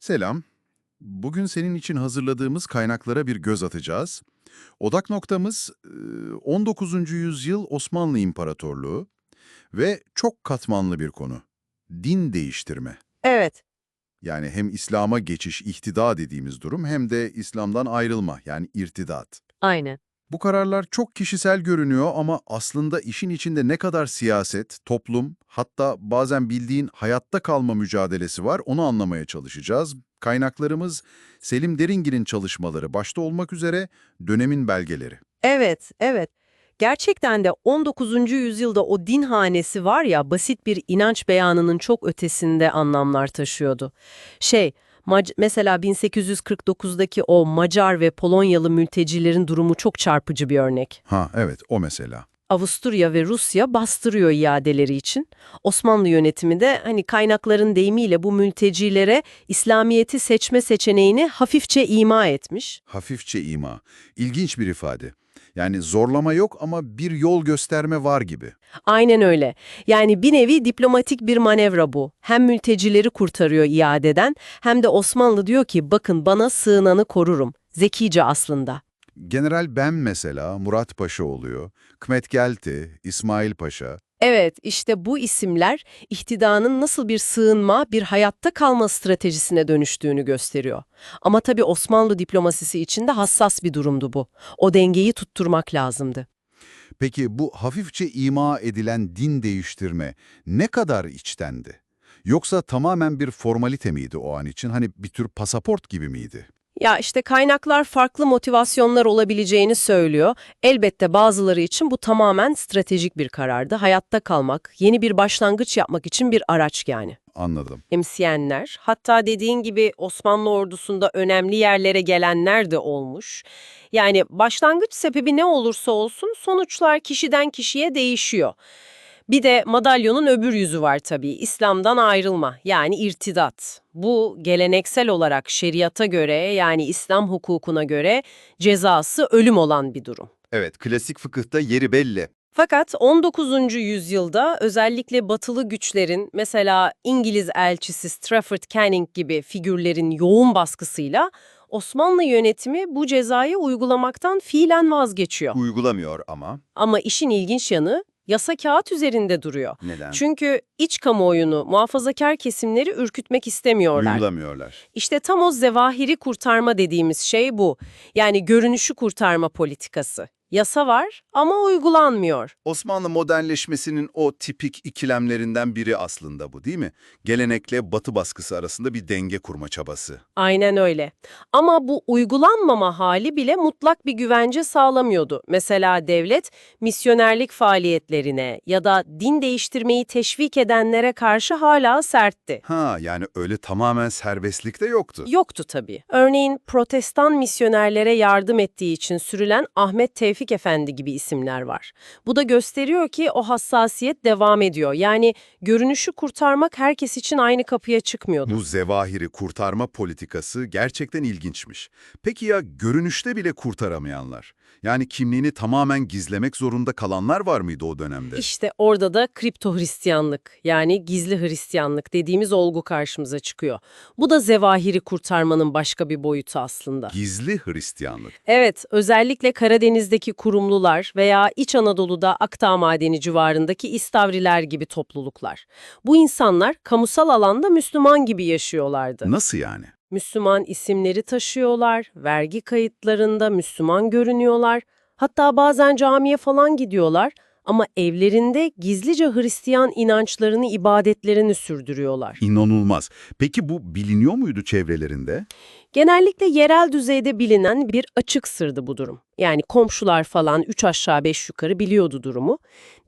Selam. Bugün senin için hazırladığımız kaynaklara bir göz atacağız. Odak noktamız e, 19. yüzyıl Osmanlı İmparatorluğu ve çok katmanlı bir konu. Din değiştirme. Evet, Yani hem İslam'a geçiş, ihtida dediğimiz durum hem de İslam'dan ayrılma yani irtidat. aynen. Bu kararlar çok kişisel görünüyor ama aslında işin içinde ne kadar siyaset, toplum, hatta bazen bildiğin hayatta kalma mücadelesi var onu anlamaya çalışacağız. Kaynaklarımız Selim Deringil'in çalışmaları başta olmak üzere dönemin belgeleri. Evet, evet. Gerçekten de 19. yüzyılda o din hanesi var ya basit bir inanç beyanının çok ötesinde anlamlar taşıyordu. Şey, Mac- mesela 1849'daki o Macar ve Polonyalı mültecilerin durumu çok çarpıcı bir örnek. Ha evet o mesela. Avusturya ve Rusya bastırıyor iadeleri için. Osmanlı yönetimi de hani kaynakların deyimiyle bu mültecilere İslamiyet'i seçme seçeneğini hafifçe ima etmiş. Hafifçe ima. İlginç bir ifade. Yani zorlama yok ama bir yol gösterme var gibi. Aynen öyle. Yani bir nevi diplomatik bir manevra bu. Hem mültecileri kurtarıyor iadeden hem de Osmanlı diyor ki bakın bana sığınanı korurum. Zekice aslında. General Ben mesela Murat Paşa oluyor. Kmet Gelti, İsmail Paşa. Evet, işte bu isimler ihtidanın nasıl bir sığınma, bir hayatta kalma stratejisine dönüştüğünü gösteriyor. Ama tabii Osmanlı diplomasisi için de hassas bir durumdu bu. O dengeyi tutturmak lazımdı. Peki bu hafifçe ima edilen din değiştirme ne kadar içtendi? Yoksa tamamen bir formalite miydi o an için? Hani bir tür pasaport gibi miydi? Ya işte kaynaklar farklı motivasyonlar olabileceğini söylüyor. Elbette bazıları için bu tamamen stratejik bir karardı. Hayatta kalmak, yeni bir başlangıç yapmak için bir araç yani. Anladım. Emsiyenler, hatta dediğin gibi Osmanlı ordusunda önemli yerlere gelenler de olmuş. Yani başlangıç sebebi ne olursa olsun sonuçlar kişiden kişiye değişiyor. Bir de madalyonun öbür yüzü var tabii. İslam'dan ayrılma yani irtidat. Bu geleneksel olarak şeriata göre yani İslam hukukuna göre cezası ölüm olan bir durum. Evet, klasik fıkıhta yeri belli. Fakat 19. yüzyılda özellikle batılı güçlerin mesela İngiliz elçisi Strafford Canning gibi figürlerin yoğun baskısıyla Osmanlı yönetimi bu cezayı uygulamaktan fiilen vazgeçiyor. Uygulamıyor ama. Ama işin ilginç yanı yasa kağıt üzerinde duruyor. Neden? Çünkü iç kamuoyunu, muhafazakar kesimleri ürkütmek istemiyorlar. Uygulamıyorlar. İşte tam o zevahiri kurtarma dediğimiz şey bu. Yani görünüşü kurtarma politikası. Yasa var ama uygulanmıyor. Osmanlı modernleşmesinin o tipik ikilemlerinden biri aslında bu değil mi? Gelenekle batı baskısı arasında bir denge kurma çabası. Aynen öyle. Ama bu uygulanmama hali bile mutlak bir güvence sağlamıyordu. Mesela devlet misyonerlik faaliyetlerine ya da din değiştirmeyi teşvik edenlere karşı hala sertti. Ha yani öyle tamamen serbestlik de yoktu. Yoktu tabii. Örneğin protestan misyonerlere yardım ettiği için sürülen Ahmet Tevfik Efendi gibi isimler var. Bu da gösteriyor ki o hassasiyet devam ediyor. Yani görünüşü kurtarmak herkes için aynı kapıya çıkmıyordu. Bu zevahiri kurtarma politikası gerçekten ilginçmiş. Peki ya görünüşte bile kurtaramayanlar? Yani kimliğini tamamen gizlemek zorunda kalanlar var mıydı o dönemde? İşte orada da kripto Hristiyanlık yani gizli Hristiyanlık dediğimiz olgu karşımıza çıkıyor. Bu da zevahiri kurtarmanın başka bir boyutu aslında. Gizli Hristiyanlık. Evet, özellikle Karadeniz'deki kurumlular veya İç Anadolu'da Akdağ Madeni civarındaki İstavriler gibi topluluklar. Bu insanlar kamusal alanda Müslüman gibi yaşıyorlardı. Nasıl yani? Müslüman isimleri taşıyorlar, vergi kayıtlarında Müslüman görünüyorlar, hatta bazen camiye falan gidiyorlar ama evlerinde gizlice Hristiyan inançlarını, ibadetlerini sürdürüyorlar. İnanılmaz. Peki bu biliniyor muydu çevrelerinde? Genellikle yerel düzeyde bilinen bir açık sırdı bu durum. Yani komşular falan üç aşağı beş yukarı biliyordu durumu.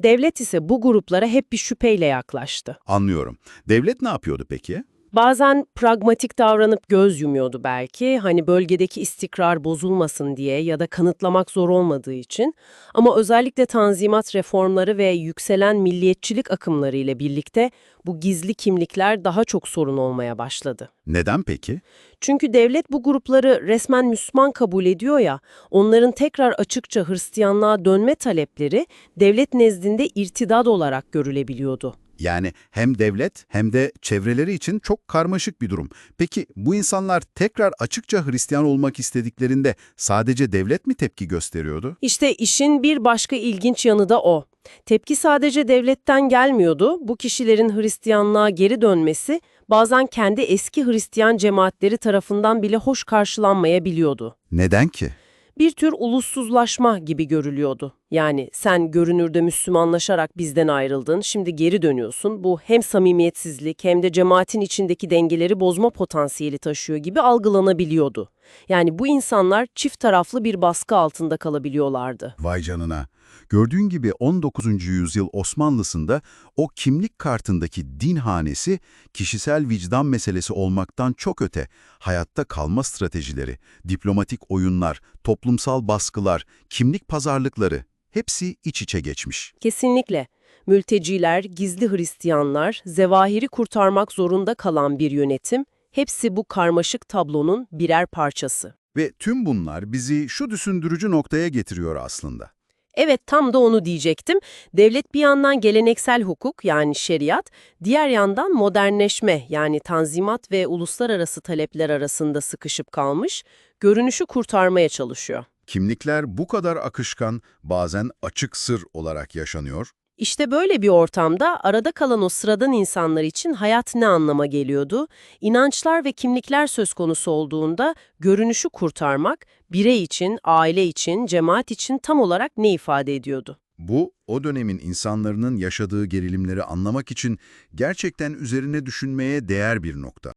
Devlet ise bu gruplara hep bir şüpheyle yaklaştı. Anlıyorum. Devlet ne yapıyordu peki? Bazen pragmatik davranıp göz yumuyordu belki, hani bölgedeki istikrar bozulmasın diye ya da kanıtlamak zor olmadığı için. Ama özellikle tanzimat reformları ve yükselen milliyetçilik akımları ile birlikte bu gizli kimlikler daha çok sorun olmaya başladı. Neden peki? Çünkü devlet bu grupları resmen Müslüman kabul ediyor ya, onların tekrar açıkça Hristiyanlığa dönme talepleri devlet nezdinde irtidad olarak görülebiliyordu. Yani hem devlet hem de çevreleri için çok karmaşık bir durum. Peki bu insanlar tekrar açıkça Hristiyan olmak istediklerinde sadece devlet mi tepki gösteriyordu? İşte işin bir başka ilginç yanı da o. Tepki sadece devletten gelmiyordu. Bu kişilerin Hristiyanlığa geri dönmesi bazen kendi eski Hristiyan cemaatleri tarafından bile hoş karşılanmayabiliyordu. Neden ki? Bir tür ulussuzlaşma gibi görülüyordu. Yani sen görünürde Müslümanlaşarak bizden ayrıldın, şimdi geri dönüyorsun. Bu hem samimiyetsizlik hem de cemaatin içindeki dengeleri bozma potansiyeli taşıyor gibi algılanabiliyordu. Yani bu insanlar çift taraflı bir baskı altında kalabiliyorlardı. Vay canına. Gördüğün gibi 19. yüzyıl Osmanlısında o kimlik kartındaki din hanesi kişisel vicdan meselesi olmaktan çok öte, hayatta kalma stratejileri, diplomatik oyunlar, toplumsal baskılar, kimlik pazarlıkları hepsi iç içe geçmiş. Kesinlikle. Mülteciler, gizli Hristiyanlar, zevahiri kurtarmak zorunda kalan bir yönetim, hepsi bu karmaşık tablonun birer parçası. Ve tüm bunlar bizi şu düşündürücü noktaya getiriyor aslında. Evet tam da onu diyecektim. Devlet bir yandan geleneksel hukuk yani şeriat, diğer yandan modernleşme yani tanzimat ve uluslararası talepler arasında sıkışıp kalmış, görünüşü kurtarmaya çalışıyor. Kimlikler bu kadar akışkan, bazen açık sır olarak yaşanıyor. İşte böyle bir ortamda arada kalan o sıradan insanlar için hayat ne anlama geliyordu? İnançlar ve kimlikler söz konusu olduğunda görünüşü kurtarmak birey için, aile için, cemaat için tam olarak ne ifade ediyordu? Bu, o dönemin insanların yaşadığı gerilimleri anlamak için gerçekten üzerine düşünmeye değer bir nokta.